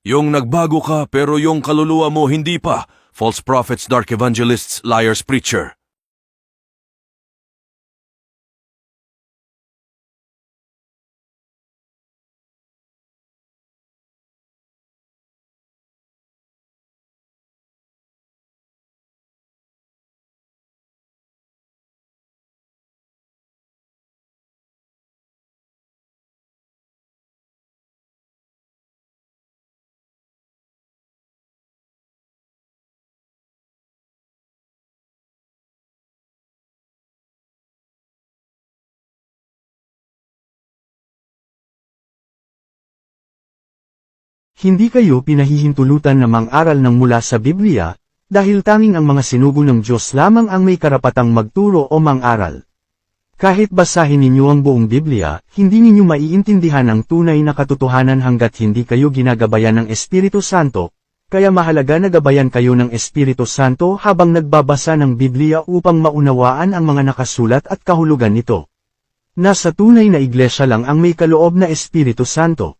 Yung nagbago ka pero yung kaluluwa mo hindi pa. False prophets, dark evangelists, liars, preacher. Hindi kayo pinahihintulutan na mang-aral ng mula sa Biblia, dahil tanging ang mga sinugo ng Diyos lamang ang may karapatang magturo o mang-aral. Kahit basahin ninyo ang buong Biblia, hindi ninyo maiintindihan ang tunay na katotohanan hanggat hindi kayo ginagabayan ng Espiritu Santo, kaya mahalaga na gabayan kayo ng Espiritu Santo habang nagbabasa ng Biblia upang maunawaan ang mga nakasulat at kahulugan nito. Nasa tunay na iglesia lang ang may kaloob na Espiritu Santo.